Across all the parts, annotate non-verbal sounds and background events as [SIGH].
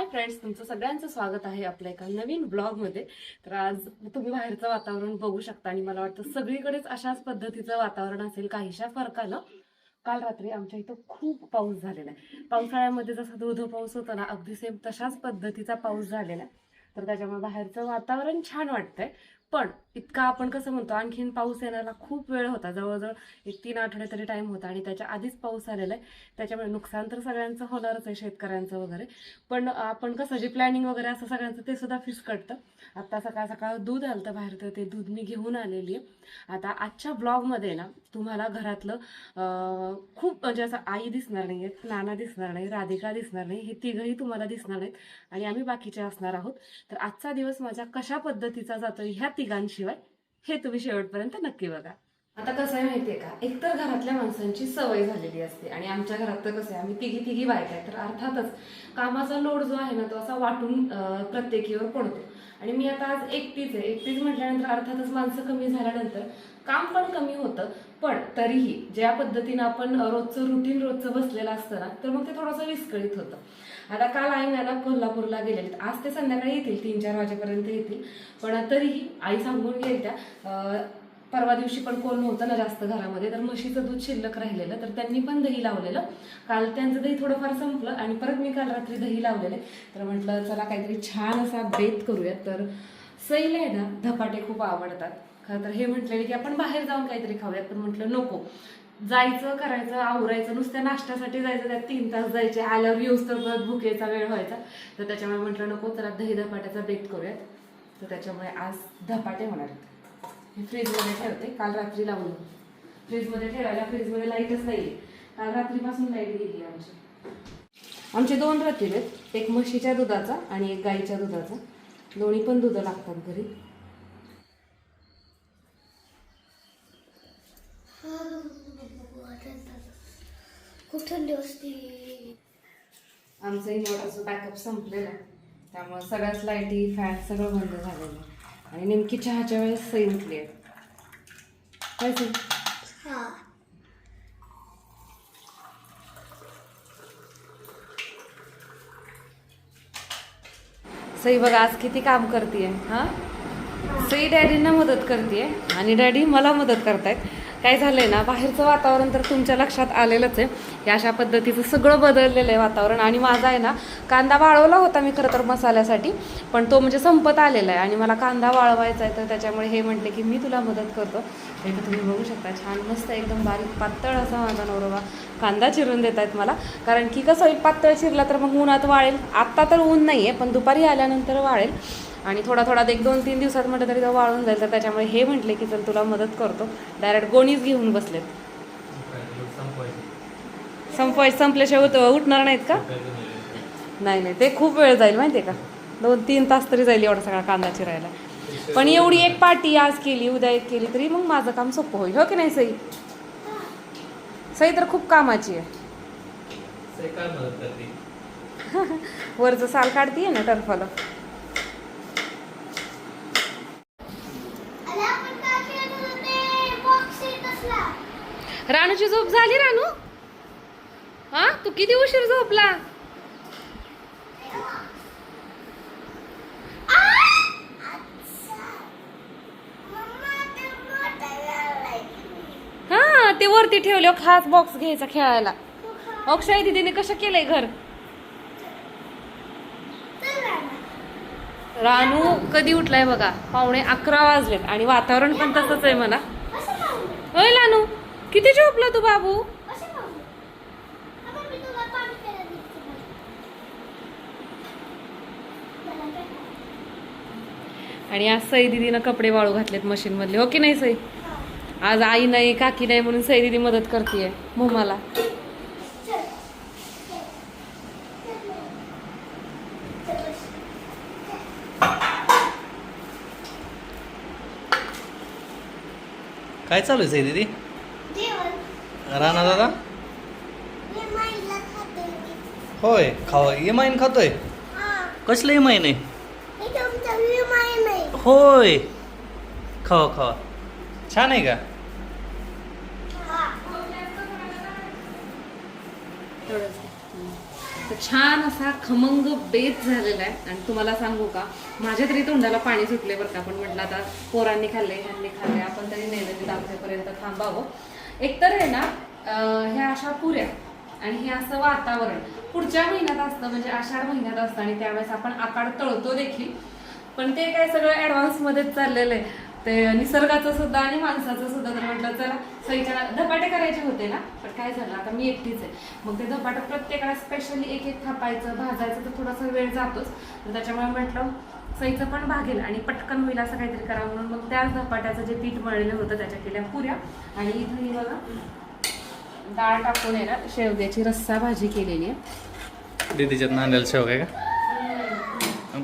Hi friends तुमचं सगळ्यांचं स्वागत आहे आपल्या एका नवीन ब्लॉगमध्ये. तर आज तुम्ही बाहेरचं वातावरण बघू शकता आणि मला वाटतं सगळीकडेच अशाच पद्धतीचं वातावरण असेल काहीशा फरकानं. काल रात्री आमच्या इथं खूप पाऊस झालेला आहे. पावसाळ्यामध्ये जसा धोधो पाऊस होता ना अगदी सेम तशाच पद्धतीचा पाऊस झालेला आहे. तर त्याच्यामुळे बाहेरचं वातावरण छान वाटतंय. पण इतका आपण कसं म्हणतो आणखीन पाऊस येण्याला खूप वेळ होता. जवळजवळ एक तीन आठवडे तरी टाइम होता आणि त्याच्या आधीच पाऊस आलेला आहे. त्याच्यामुळे नुकसान तर सगळ्यांचं होणारच आहे शेतकऱ्यांचं वगैरे. पण आपण कसं जे प्लॅनिंग वगैरे असं सगळ्यांचं ते सुद्धा फिसकटतं आता सकाळ सकाळ दूध आलं तर बाहेर तर ते दूध मी घेऊन आलेली आहे. आता आजच्या ब्लॉगमध्ये ना तुम्हाला घरातलं खूप म्हणजे असं आई दिसणार नाही आहेत नाना दिसणार नाही राधिका दिसणार नाही हे तिघही तुम्हाला दिसणार नाहीत आणि आम्ही बाकीचे असणार आहोत. तर आजचा दिवस माझ्या कशा पद्धतीचा जातो ह्या तिघांशिवाय हे तुम्ही शेवटपर्यंत नक्की बघा. आता कसं आहे माहितीये का? एकतर घरातल्या माणसांची सवय झालेली असते आणि आमच्या घरात तर कसं आहे आम्ही तिघी तिघी बायका आहे तर अर्थातच कामाचा लोड जो आहे ना तो असा वाटून प्रत्येकीवर पडतो. आणि मी आता आज एकटीच आहे. एकटीच म्हटल्यानंतर अर्थातच माणसं कमी झाल्यानंतर काम पण कमी होतं पण तरीही ज्या पद्धतीनं आपण रोजचं रुटीन रोजचं बसलेलं असतं ना तर मग ते थोडंसं विस्कळीत होतं. आता काल आई ना कोल्हापूरला गेलेले आज ते संध्याकाळी येतील तीन चार वाजेपर्यंत येतील. पण तरीही आई सांगून गेल त्या परवा दिवशी पण कोण नव्हतं ना जास्त घरामध्ये तर म्हशीचं दूध शिल्लक राहिलेलं तर त्यांनी पण दही लावलेलं. काल त्यांचं दही थोडंफार संपलं आणि परत मी काल रात्री दही लावलेले तर म्हटलं चला काहीतरी छान असा बेत करूयात. तर सैल आहे ना धपाटे खूप आवडतात. खरं तर हे म्हटलेले की आपण बाहेर जाऊन काहीतरी खाऊयात. पण म्हटलं नको. जायचं करायचं आवरायचं नुसत्या नाश्त्यासाठी जायचं त्यात तीन तास जायचे आल्यावर येऊस तर परत भुकेचा वेळ व्हायचा. तर त्याच्यामुळे म्हटलं नको चला दही धपाट्याचा बेत करूयात. तर त्याच्यामुळे आज धपाटे होणार आहेत. हे फ्रीजमध्ये ठेवते. काल रात्री लावून फ्रीजमध्ये ठेवायला फ्रीजमध्ये लाईटच नाही काल रात्रीपासून लाइट गेली आमची. आमचे दोन रतीब आहेत. एक म्हशीच्या दुधाचा आणि एक गाईच्या दुधाचा. दोन्ही पण दुधं लागतात घरी. खूप थंडी असते. आमचं इन्व्हर्टरचं बॅकअप संपलेलं आहे. त्यामुळे सगळ्याच लाईटी फॅन सगळं बंद झालेलं आहे. आणि नेमकी चहाच्या वेळेस सई उठली आहे. काय सई? हा सई बघा आज किती काम करते हा? सई डॅडींना मदत करते आणि डॅडी मला मदत करतायत. काय झालंय ना बाहेरचं वातावरण तर तुमच्या लक्षात आलेलंच आहे. हे अशा पद्धतीचं सगळं बदललेलं आहे वातावरण. आणि माझा आहे ना कांदा वाळवला होता मी खरं तर मसाल्यासाठी पण तो म्हणजे संपत आलेला आहे. आणि मला कांदा वाळवायचा आहे तर त्याच्यामुळे हे म्हटले की मी तुला मदत करतो. हे तुम्ही बघू शकता छान मस्त एकदम बारीक पातळ असा माझा नवरोबा कांदा चिरून देत आहेत मला. कारण की कसं होईल पातळ चिरला तर मग उन्हात वाळेल. आत्ता तर ऊन नाही आहे पण दुपारी आल्यानंतर वाळेल. आणि थोडा थोडा एक दोन तीन दिवसात म्हटलं तरी तो वाळून जाईल तर त्याच्यामुळे हे म्हटले की चल तुला मदत करतो. डायरेक्ट गोणीच घेऊन बसलेत. संपवाय संपल्याशिवाय उत- उठणार नाहीत का? नाही नाही ते खूप वेळ जाईल माहिती आहे का? दोन तीन तास तरी जाईल एवढा सगळा कांदा चिरायला. पण एवढी एक पार्टी आज केली उद्या एक केली तरी मग माझं काम सोपं होईल हो की नाही सई? सई तर खूप कामाची आहे. काय मदत करते? [LAUGHS] वरचं साल काढतीये ना टर्फाला. होतो रानूची झोप झाली रानू हा? तू किती उशीर झोपला? हां ते हा ते वरती ठेवले खास बॉक्स घ्यायचा खेळायला. अक्षय दिदीने कसं केलंय घर? रानू कधी उठलाय बघा? पावणे अकरा वाजलेत आणि वातावरण पण तसंच आहे मला होय लानू. किती झोपला तू बाबू असं पाहू आता मी तुला पाणी प्यायला देते मला काय आणि आज सई दिदीनं कपडे वाळू घातलेत मशीन मधले हो की नाही सई. आज आई नाही काकी नाही म्हणून सई दिदी मदत करते मला. चल चल बस. काय चालू आहे दीदी? जेवण. राणा दादा? होय खावा. इमाईन खातोय? हा. कसलं इमाईन आहे मी तुमचा विमान नाही होय. खावा खावा छान आहे का? छान असा खमंग बेत झालेला आहे. आणि तुम्हाला सांगू का माझ्या तरी तोंडाला पाणी सुटले बरं का. पण म्हटलं आता पोरांनी खाल्ले ह्यांनी खाल्ले. आपण तरी नैवेद्य दाखवेपर्यंत थांबावं. एकतर आहे ना ह्या अशा पुऱ्या आणि हे असं वातावरण पुढच्या महिन्यात असतं म्हणजे आषाढ महिन्यात असतं आणि त्यावेळेस आपण आकाड तळतो देखील. पण ते काय सगळं ऍडव्हान्स मध्येच चाललेलं आहे. ते निसर्गाचं सुद्धा आणि माणसाचं सुद्धा तर म्हटलं चला सईच्या धपाटे करायचे होते ना? पण काय झालं आता मी एकटीच आहे. मग ते धपाटं प्रत्येकाला स्पेशली एक एक थापायचं भाजायचं तर थोडासा वेळ जातोच. तर त्याच्यामुळे म्हटलं सईचं पण भागेल आणि पटकन होईल असं काहीतरी करा म्हणून मग त्या धपाट्याचं जे पीठ मळलेलं होतं त्याच्या केल्या पुऱ्या. आणि इथं ही बघा डाळ टाकून आहे ना शेवग्याची रस्सा भाजी केलेली आहे. दीदीच्यात नांदेल शेवग्या का?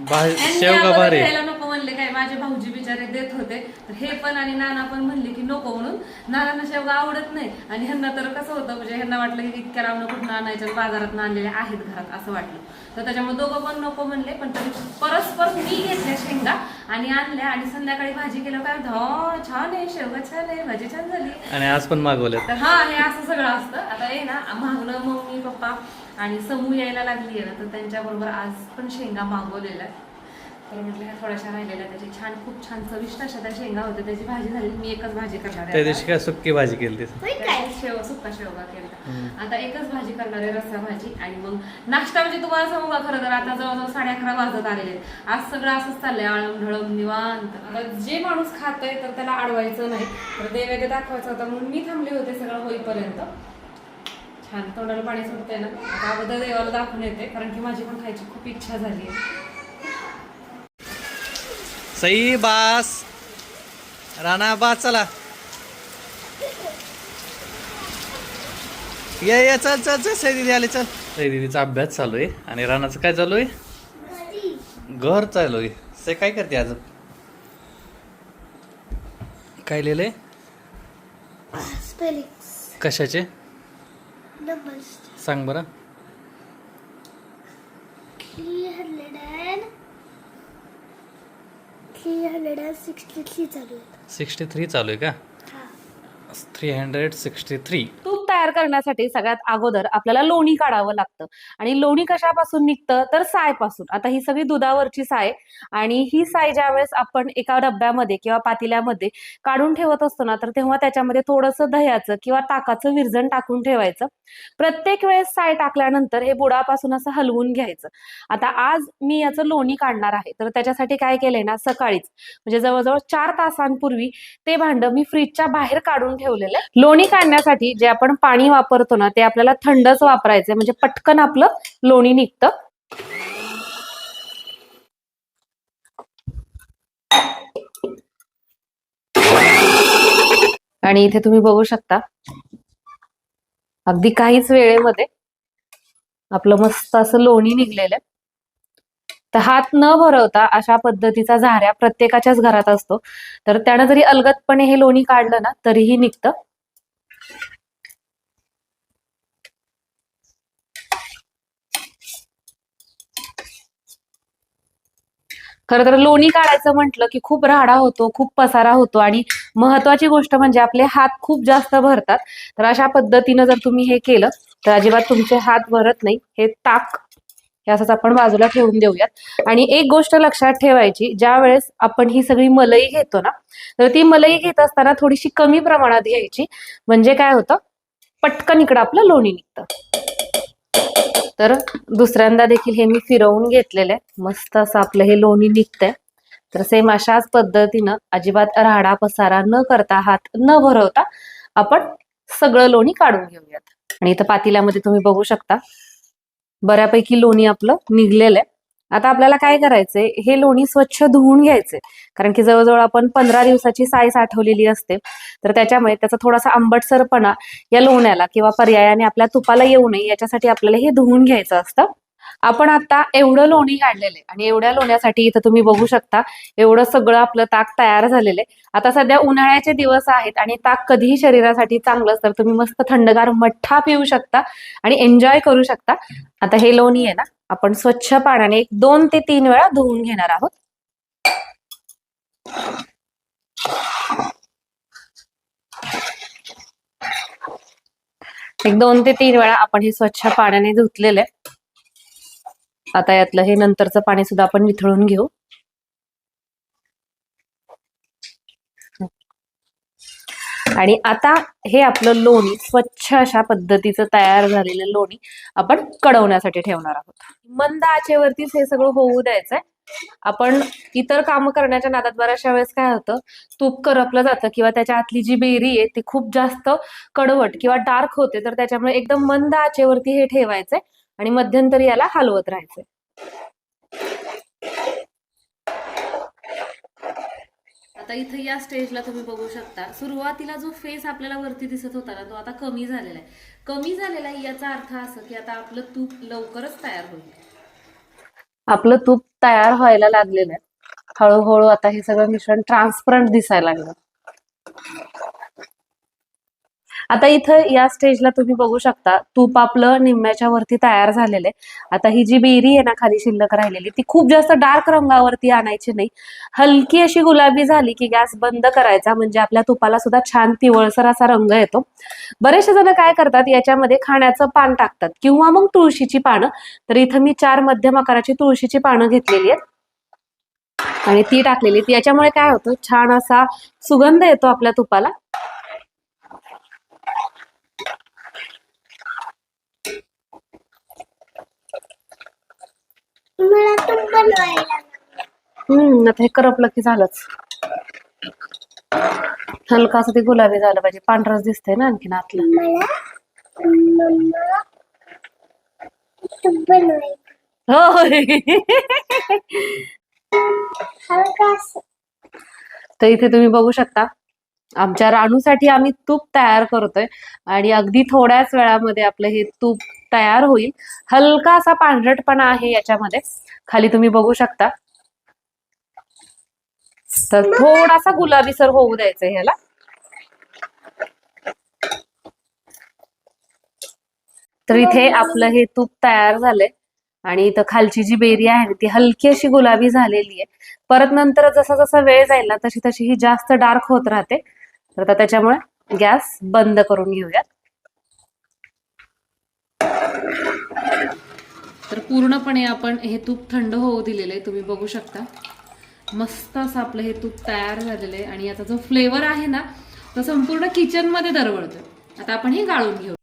भाजी आणि शेव का अगोदर भारी घ्यायला नको म्हणले काय माझे भाऊजी बिचारे देत होते. तर हे पण आणि नाना पण म्हणले की नको म्हणून. नानांना शेवगा आवडत नाही. आणि ह्यांना तर कसं होतं म्हणजे ह्यांना वाटलं की इतक्या लावणं कुठं आणायच्या बाजारात आणलेल्या आहेत घरात असं वाटलं. तर त्याच्यामुळे दोघं पण नको म्हणले पण तरी परस्पर मी घेतल्या शेंगा आणि आणल्या आणि संध्याकाळी भाजी केलं काय हो छान आहे शेवगा छान आहे भाजी छान झाली. आणि आज पण मागवल्यात. तर हा हे असं सगळं असतं. आता हे ना मागणं मम्मी पप्पा आणि समू यायला लागली आहे ना तर त्यांच्याबरोबर आज पण शेंगा मागवलेल्या आहेत. तर म्हटलं ह्या थोड्याशा राहिलेल्या त्याची छान खूप छान चविष्ट अशा त्या शेंगा होत्या त्याची भाजी झाली मी एकच भाजी करणार त्या आहे दिवशी. काय सुक्की भाजी केली ती शेव सुक्का शेवगा केला. आता एकच भाजी करणार आहे रस्सा भाजी. आणि मग नाश्ता म्हणजे तुम्हाला सांगू का खरं तर? आता जवळजवळ साडे अकरा वाजत आलेले. आज सगळं असंच चाललंय आळम ढळम निवांत. आता जे माणूस खातंय तर त्याला अडवायचं नाही. तर नैवेद्य दाखवायचं होता. म्हणून मी थांबले होते सगळं होईपर्यंत. छान तोंडाला पाणी सुटतंय ना? आता अगोदर देवाला दाखवून येते कारण की माझी पण खायची खूप इच्छा झाली आहे. सई बास. राणा बास चला. ये ये चल चल चल सई दीदी आले चल. सई दीदीचा अभ्यास चालू आहे. आणि राणाचं काय चालू आहे? घरी चालू आहे. सई काय करते आज? काय लिहिलंय? स्पेलिंग्स कशाचे? सांग बरं. Three hundred and sixty three चालू आहेत. सिक्स्टी थ्री चालू आहे का? हा. थ्री हंड्रेड सिक्स्टी थ्री तयार करण्यासाठी सगळ्यात अगोदर आपल्याला लोणी काढावं लागतं. आणि लोणी कशापासून निघतं? तर सायपासून. आता ही सगळी दुधावरची साय आणि ही साय ज्यावेळेस आपण एका डब्यामध्ये किंवा पातेल्यामध्ये काढून ठेवत असतो ना तर तेव्हा त्याच्यामध्ये थोडंसं दह्याचं किंवा ताकाचं विरजण टाकून ठेवायचं. प्रत्येक वेळेस साय टाकल्यानंतर हे बुडापासून असं हलवून घ्यायचं. आता आज मी याचं लोणी काढणार आहे. तर त्याच्यासाठी काय केलंय ना सकाळीच म्हणजे जवळजवळ चार तासांपूर्वी ते भांड मी फ्रीजच्या बाहेर काढून ठेवलेलं. आहे लोणी काढण्यासाठी जे आपण पाणी वापरतो ना ते आपल्याला थंडच वापरायचंय. म्हणजे पटकन आपलं लोणी निघतं. आणि इथे तुम्ही बघू शकता. अगदी काहीच वेळेमध्ये आपलं मस्त असं लोणी निघलेलं. आहे तर हात न भरवता अशा पद्धतीचा झाऱ्या प्रत्येकाच्याच घरात असतो. तर त्यानं जरी अलगदपणे हे लोणी काढलं ना तरीही निघतं. खरं तर लोणी काढायचं म्हटलं की खूप राडा होतो खूप पसारा होतो आणि महत्वाची गोष्ट म्हणजे आपले हात खूप जास्त भरतात. तर अशा पद्धतीनं जर तुम्ही हे केलं तर अजिबात तुमचे हात भरत नाही. हे ताक हे असंच आपण बाजूला ठेवून देऊयात. आणि एक गोष्ट लक्षात ठेवायची ज्या वेळेस आपण ही सगळी मलई घेतो ना तर ती मलई घेत असताना थोडीशी कमी प्रमाणात घ्यायची. म्हणजे काय होतं? पटकन इकडं आपलं लोणी निघतं. तर दुसऱ्यांदा देखील हे मी फिरवून घेतलेलं आहे. मस्त असं आपलं हे लोणी निघतंय. तर सेम अशाच पद्धतीनं अजिबात राडा पसारा न करता हात न भरवता आपण सगळं लोणी काढून घेऊयात. आणि इथं पातेल्यामध्ये तुम्ही बघू शकता बऱ्यापैकी लोणी आपलं निघलेलं आहे. आता आपल्याला काय करायचंय? हे लोणी स्वच्छ धुवून घ्यायचंय. कारण की जवळजवळ आपण पंधरा दिवसाची साय साठवलेली असते. तर त्याच्यामुळे त्याचा थोडासा आंबटसरपणा या लोण्याला किंवा पर्यायाने आपल्या तुपाला येऊ नये याच्यासाठी आपल्याला हे धुवून घ्यायचं असतं. आपण आता एवढं लोणी काढलेलं आहे आणि एवढ्या लोण्यासाठी इथं तुम्ही बघू शकता एवढं सगळं आपलं ताक तयार झालेलं आहे. आता सध्या उन्हाळ्याचे दिवस आहेत आणि ताक कधीही शरीरासाठी चांगलं तर तुम्ही मस्त थंडगार मठ्ठा पिऊ शकता आणि एन्जॉय करू शकता. आता हे लोणी आहे ना आपण स्वच्छ पाण्याने एक दोन ते तीन वेळा धुवून घेणार आहोत. एक दोन ते तीन वेळा आपण हे स्वच्छ पाण्याने धुतलेलं आहे. आता यातलं हे नंतरचं पाणी सुद्धा आपण निथळून घेऊ. आणि आता हे आपलं लोणी स्वच्छ अशा पद्धतीचं तयार झालेलं लोणी आपण कडवण्यासाठी ठेवणार आहोत. मंद आचेवरतीच हे सगळं होऊ द्यायचंय. आपण इतर कामं करण्याच्या नादात बऱ्याचशा वेळेस काय होतं तूप करपलं जातं किंवा त्याच्या आतली जी बेरी आहे ती खूप जास्त कडवट किंवा डार्क होते तर त्याच्यामुळे एकदम मंद आचेवरती हे ठेवायचंय आणि मध्यंतरी याला हलवत राहायचंय. आता इथं या स्टेजला तुम्ही बघू शकता. सुरुवातीला जो फेस आपल्याला वरती दिसत होता ना तो आता कमी झालेला आहे. कमी झालेला आहे याचा अर्थ असं की आता आपलं तूप लवकरच तयार होईल. आपलं तूप तयार व्हायला लागलेलं आहे. हळूहळू आता हे सगळं मिश्रण ट्रान्सपरंट दिसायला लागलं. आता इथं या स्टेजला तुम्ही बघू शकता तूप आपलं निम्म्याच्या वरती तयार झालेलं आहे. आता ही जी बेरी आहे ना खाली शिल्लक राहिलेली ती खूप जास्त डार्क रंगावरती आणायची नाही. हलकी अशी गुलाबी झाली की गॅस बंद करायचा म्हणजे आपल्या तुपाला सुद्धा छान पिवळसर असा रंग येतो. बरेचसे जण काय करतात याच्यामध्ये खाण्याचं पान टाकतात किंवा मग तुळशीची पानं. तर इथं मी चार मध्यम आकाराची तुळशीची पानं घेतलेली आहेत. आणि ती टाकलेली ती याच्यामुळे काय होतं छान असा सुगंध येतो आपल्या तुपाला. मला तूप बनवायला. हम्म आता हे करपलं की झालंच. हलका असं ते गुलाबी झालं पाहिजे. पांढरच दिसतंय ना आणखीन आतलं. मला मम्मा तूप बनवायला होय हलका असं. तर इथे तुम्ही बघू शकता आमच्या राणूसाठी आम्ही तूप तयार करतोय. आणि अगदी थोड्याच वेळामध्ये आपलं हे तूप तयार होईल. हलका असा पांढरटपणा आहे याच्यामध्ये. खाली तुम्ही बघू शकता. तर थोडासा गुलाबीसर होऊ द्यायचं ह्याला. तर इथे आपलं हे तूप तयार झालंय. आणि इथं खालची जी बेरी आहे ती हलकी अशी गुलाबी झालेली आहे. परत नंतर जसा जसा वेळ जाईल ना तशी तशी ही जास्त डार्क होत राहते. तर आता त्याच्यामुळे गॅस बंद करून घेऊयात. तर पूर्णपणे आपण हे तूप थंड होऊ दिलेलं आहे तुम्ही बघू शकता. मस्त असं आपलं हे तूप तयार झालेलं आहे आणि याचा जो फ्लेवर आहे ना तो संपूर्ण किचनमध्ये दरवळतो आता आपण हे गाळून घेऊ